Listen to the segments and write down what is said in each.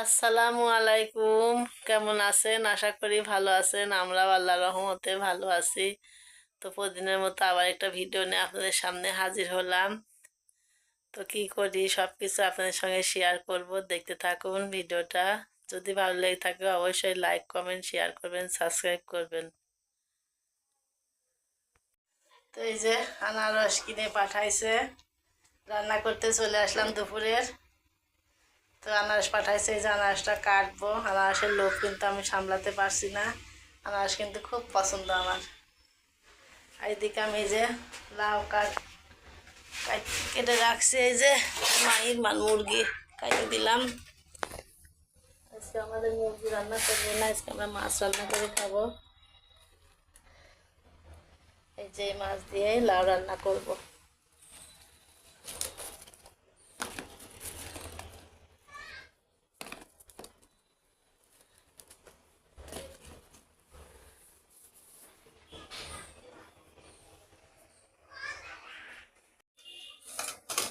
আসসালামু আলাইকুম। কেমন আছেন? আশা করি ভালো আছেন। আমরাও আল্লাহ রহমতে ভালো আছি। তো প্রতিদিনের মতো আবার একটা ভিডিও নিয়ে আপনাদের সামনে হাজির হলাম। তো কি করি? সব কিছু আপনাদের সঙ্গে শেয়ার করব। দেখতে থাকুন ভিডিওটা। যদি ভালো লেগে থাকে অবশ্যই লাইক কমেন্ট শেয়ার করবেন সাবস্ক্রাইব করবেন। তো এই যে আনারস কিনে পাঠাইছে। রান্না করতে চলে আসলাম দুপুরের। তো আনারস পাঠাইছে, এই যে আনারসটা কাটবো। আনারসের লোভ কিন্তু আমি সামলাতে পারছি না। আনারস কিন্তু খুব পছন্দ আমার। এদিকে আমি এই যে লাউ কাট কাট- রাখছি, এই যে মায়ের মান মুরগি কাটে দিলাম। আজকে আমাদের মুরগি রান্না করব না, আজকে আমরা মাছ রান্না করে খাব। এই যে মাছ দিয়ে লাউ রান্না করব।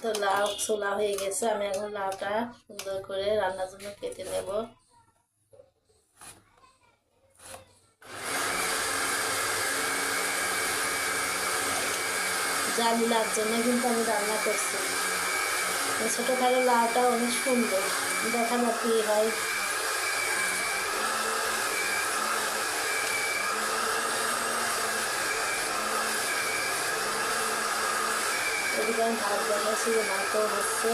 তো লাউ, ছোলা হয়ে গেছে, আমি এখন লাউটা সুন্দর করে রান্নার জন্য কেটে নেব। জালি লাউর জন্য কিন্তু আমি রান্না করছি। ছোটোখাটো লাউটা অনেক সুন্দর, দেখানো কি হয়? আমি ভাত বসাচ্ছি ভাত হচ্ছে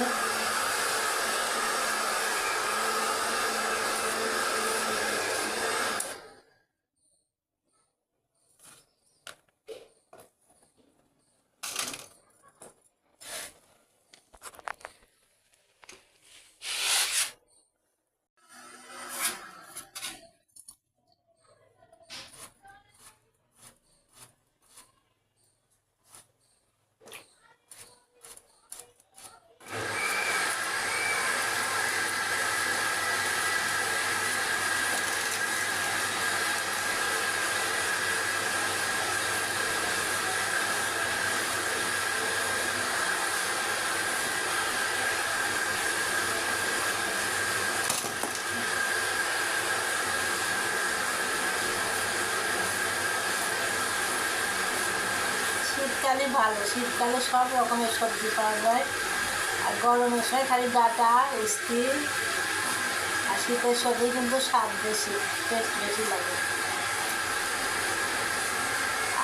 শীতকালে ভালো। শীতকালে সব রকমের সবজি পাওয়া যায়। আর গরমের সময় খালি ডাটা, স্টিল আর শীতের সবজি কিন্তু স্বাদ বেশি টেস্ট বেশি লাগে।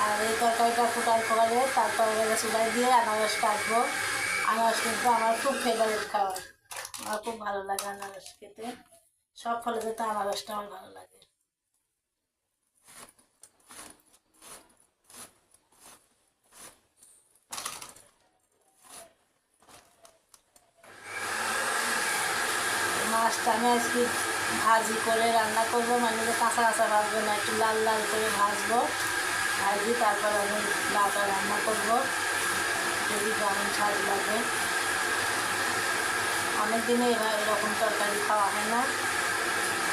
আর এই তরকারিটা ফুটার পরে তারপরে চুলাই দিয়ে আনারস কাটবো। আনারস কিন্তু আমার খুব ফেভারিট খাবার। আমার খুব ভালো লাগে আনারস খেতে। সব ফলে যেতে আনারসটা আমার ভালো লাগে মাছটা আমি আজকে ভাজি করে রান্না করব। মানে কাঁচা কাঁচা ভাজবো না, একটু লাল লাল করে ভাজবো। ভাজি, তারপর আমি লাউটা রান্না করব। যদি কেমন স্বাদ লাগে। অনেক দিনে এবার এরকম তরকারি খাওয়া হয় না।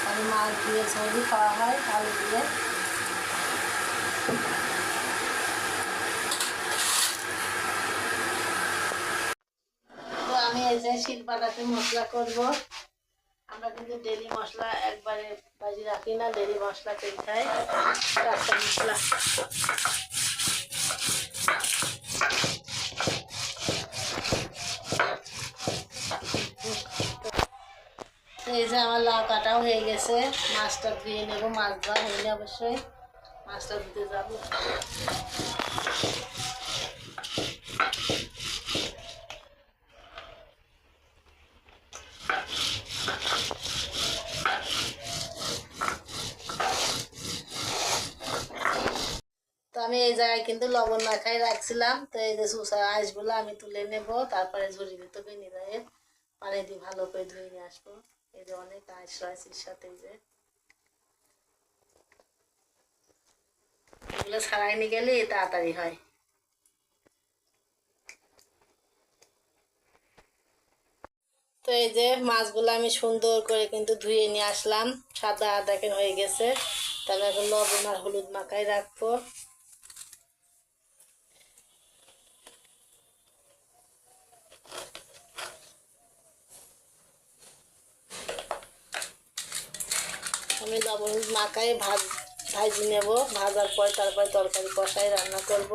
আমি মাছ দিয়ে ঝোলই খাওয়া হয়, আলু দিয়ে। আমি এই যে শিলপাটাতে মশলা করব। আমরা কিন্তু ডেলি মশলা একবারে বাজি রাখি না ডেলি মশলা করে খাই। টাটকা মশলা। এই যে আমার লাউ কাটাও হয়ে গেছে। মাছটা ধুয়ে নেব, মাছ ধোয়া হইলে অবশ্যই। মাছটা ধুতে যাব। এই জায়গায় কিন্তু লবণ মাখাই রাখছিলাম। তো এই যে সুসা আইসগুলো আমি তুলে নেব, তারপরে ঝুড়ি দিতে বেনি যায় পানি দিয়ে ভালো করে ধুয়ে নিয়ে আসব। এই যে অনেক আইস রাইসির সাথে যে। এগুলো ছাড়াই নিয়ে গেলে তাড়াতাড়ি হয়। তো এই যে মাছগুলো আমি সুন্দর করে কিন্তু ধুয়ে নিয়ে আসলাম। সাদা দেখেন হয়ে গেছে। তাহলে এখন লবণ আর হলুদ মাখাই রাখব। আমি লবণ মাখাই ভাজ, ভাজি নেব, ভাজার পর তারপরে তরকারি কষাই রান্না করব।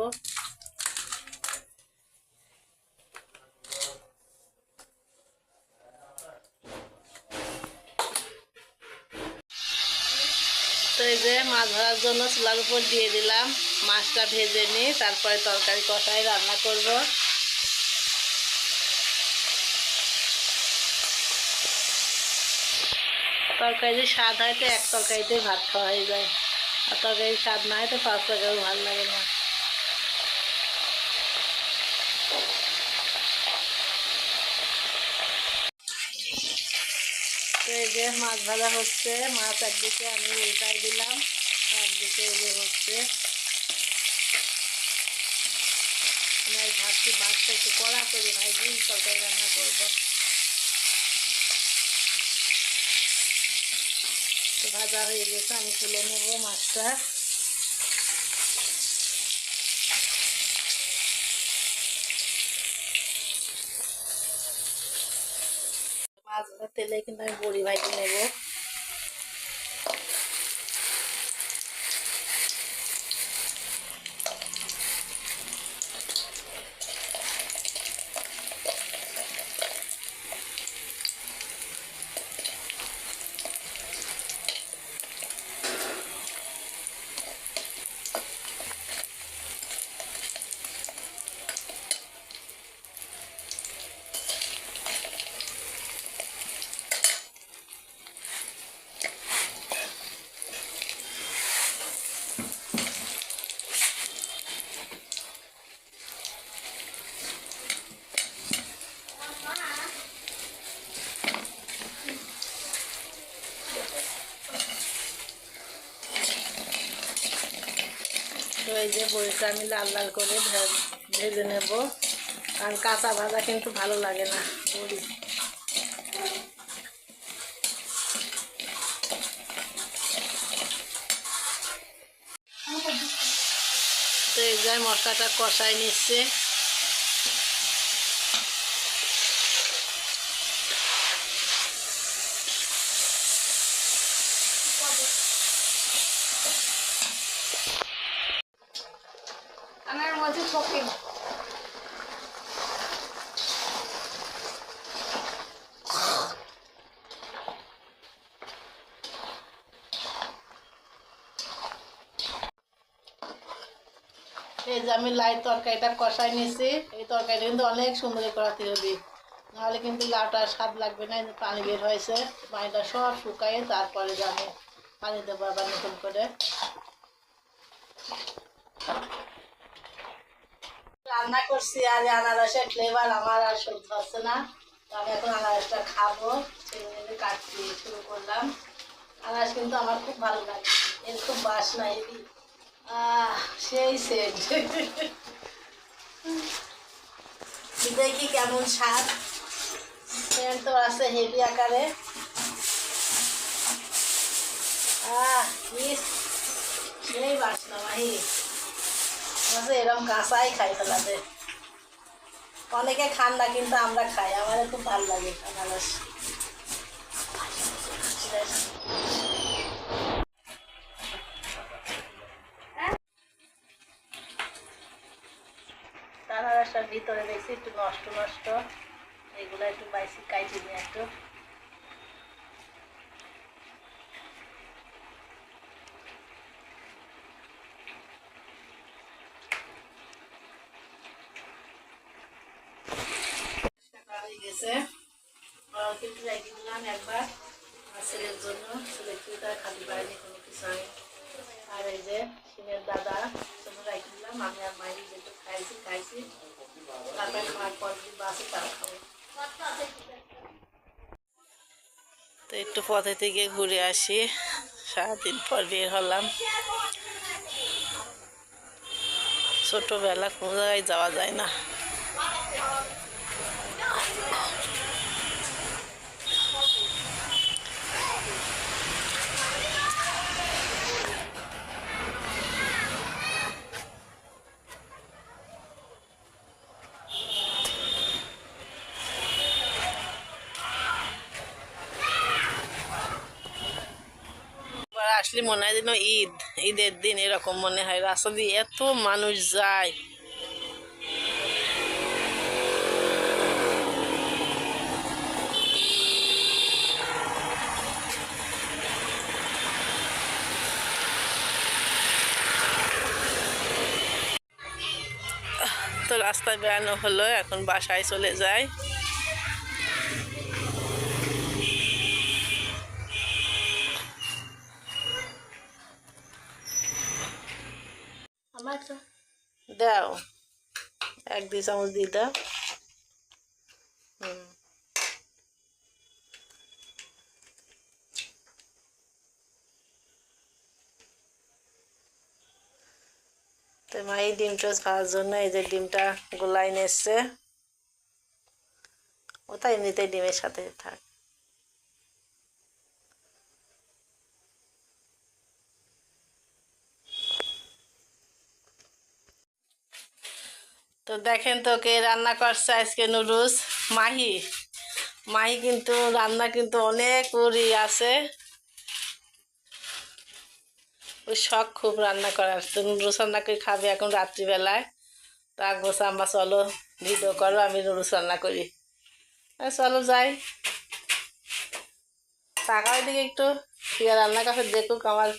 যে মাছ ধরার জন্য চুলার উপর দিয়ে দিলাম, মাছটা ভেজে নিই তারপরে তরকারি কষাই রান্না করব। তরকারি স্বাদ হয় তো এক তরকারিতে ভাত খাওয়া হয়ে যায়। আর তরকারি স্বাদ না হয় তো পাঁচ তরকারিও ভালো লাগে না। এই যে মাছ ভাজা হচ্ছে, মাছ একদিকে আমি উল্টাই দিলাম, একদিকে এই যে হচ্ছে। আমি ভাবছি ভাতটা একটু কড়া করে ভাজি তরকারি রান্না করব? ভাজা হয়ে গেছে, আমি তুলে নেব মাছটা। মাছ ভাজা তেলে কিন্তু আমি বড়ি ভাজি নেব তো এই যে বড়িটা আমি লাল লাল করে ভেজে নেব। কারণ কাঁচা ভাজা কিন্তু ভালো লাগে না, বড়ি। তো এই যে মশলাটা কষাই নিচ্ছে আমার মধ্যে ফকির এই যে আমি লাইট তরকারিটা কষাই নিয়েছি। এই তরকারিটা কিন্তু অনেক সুন্দর করাতে হবে নাহলে কিন্তু লাউটা স্বাদ লাগবে না পানি বের হয়েছে, পানিটা সব শুকাই তারপরে আমি পানি দেবো আবার নতুন করে। রান্না করছি আর আনারসের ফ্লেভার আমার আর সহ্য হচ্ছে না। আমি এখন আনারসটা খাব জন্য কাটতে শুরু করলাম। আনারস কিন্তু আমার খুব ভালো লাগে, এর খুব হেবি আহ সেই কেমন তো আছে হেভি আকারে। সেই বাসনা মাহি। এরকম কাঁচাই খাই ফেলাতে। অনেকে খান না, কিন্তু আমরা খাই। আমার খুব ভালো লাগে আনারস ভিতরে দেখছি একটু নষ্ট নষ্ট। এগুলো একটু বাইসি কাইটে নিয়ে একটু একবার। ছেলের জন্য। ছেলে খালি বাইরে আর এই যে দাদা জন্য দিলাম আমি আর মায়ের যেটু খাইছি খাইছি। তো একটু পথে থেকে ঘুরে আসি। সারাদিন পর বের হলাম। ছোটোবেলা কোনো জায়গায় যাওয়া যায় না। আসলে মনে হয় যেন ঈদ, ঈদের দিন এরকম মনে হয়। রাস্তা দিয়ে এত মানুষ যায়। তো রাস্তায় বেড়ানো হলো, এখন বাসায় চলে যায়। দাও। এক দুই চামচ দিয়ে দাও। তো মা, এই ডিমটা খাওয়ার জন্য এই যে ডিমটা গোলাই নিচ্ছে ওটা এমনিতেই ডিমের সাথে থাক। তো দেখেন তো কে রান্না করছে আজকে নুডলস? মাহি। মাহি কিন্তু রান্না কিন্তু অনেক উড়ি আছে। ওই শখ খুব রান্না করার। তো নুডলস রান্না করে খাবে এখন রাত্রিবেলায়। তো আগবস আমরা চলো, ভিডিও করো, আমি নুডলস রান্না করি। চলো, যাই। টাকার দিকে একটু। রান্না কাছে দেখুক আমার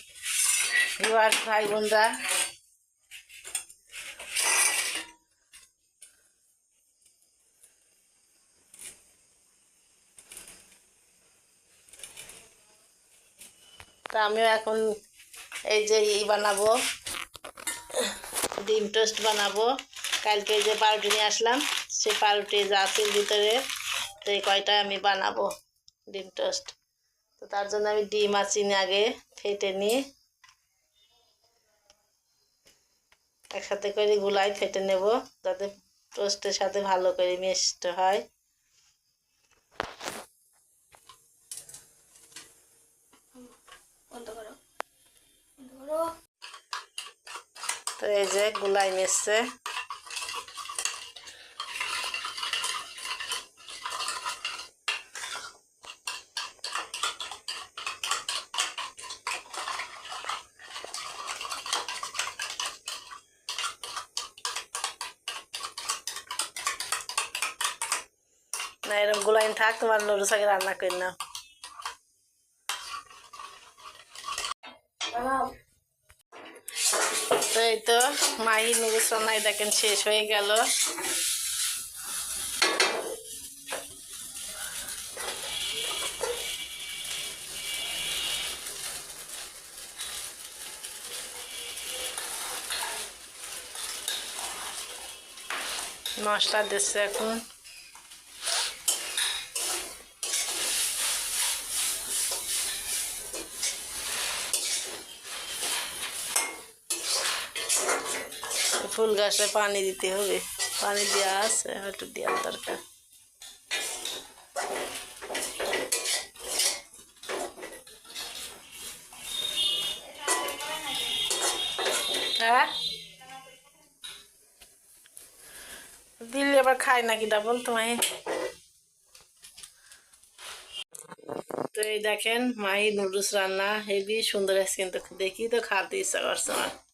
ভাই বোনরা তা আমিও এখন এই যে ই বানাবো। ডিম টোস্ট বানাবো। কালকে যে পাউরুটি নিয়ে আসলাম, সেই পাউরুটি আছে ভিতরে, তো এই কয়টা আমি বানাবো ডিম টোস্ট। তো তার জন্য আমি ডিম আর চিনি আগে ফেটে নিই। একসাথে করে গুলাই ফেটে নেব, যাতে টোস্টের সাথে ভালো করে মিষ্ট হয় বন্ধ করো বন্ধ করো তো এই যে গুলাই মিশছে না এরকম গুলাইন থাক তোমার নুডলস আগে রান্না করে বানাও তো এই তো মাহি নুডলস রান্নায় দেখেন শেষ হয়ে গেল। মশলা দিচ্ছে এখন। ফুল গাছে পানি দিতে হবে। পানি দেওয়া আছে, একটু দেওয়ার দরকার। হ্যাঁ? দিল্লি আবার খাই নাকি ডাবল তোমায়? তো এই দেখেন, মাহি নুডলস রান্না হেভি সুন্দর আছে কিন্তু দেখি তো খাতে ইচ্ছা করছে আমার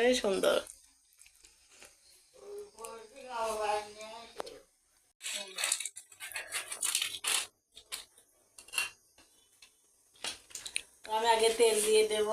এই সুন্দর। আগে তেল দিয়ে দেব।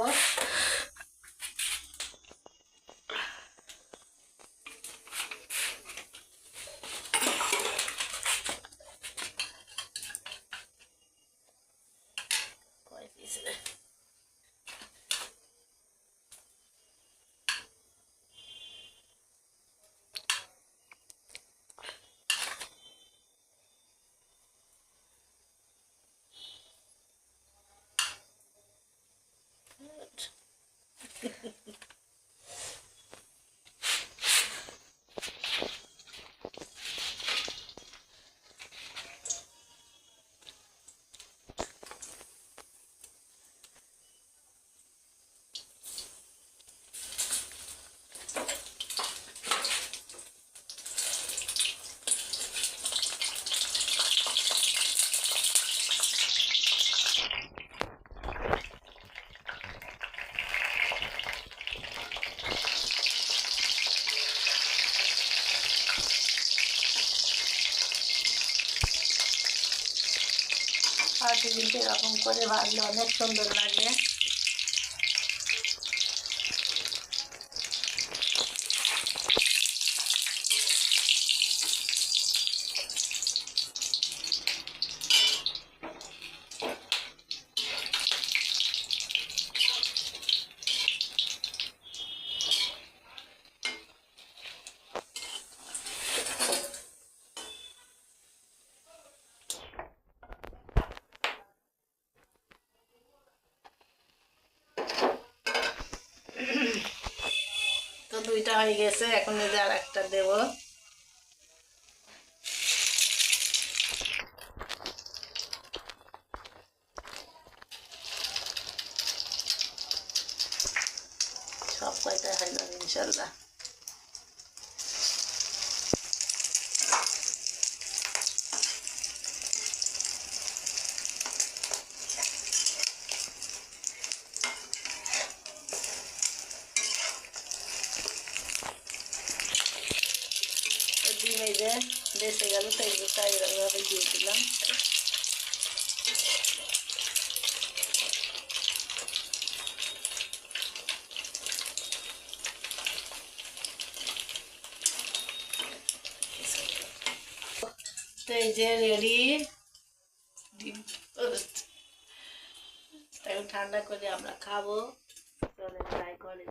কিন্তু এরকম করে ভাজলে অনেক সুন্দর লাগে। দুইটা হয়ে গেছে এখন এই যে আর একটা দেবো সব কয়টা হয়ে যাবে ইনশাল্লাহ তো ডিম এই যে বেঁচে গেল, তো এগুলোটা এইভাবে দিয়ে দিলাম এই যে রেডি ডিম ঠান্ডা করে আমরা খাব। চলে ট্রাই করে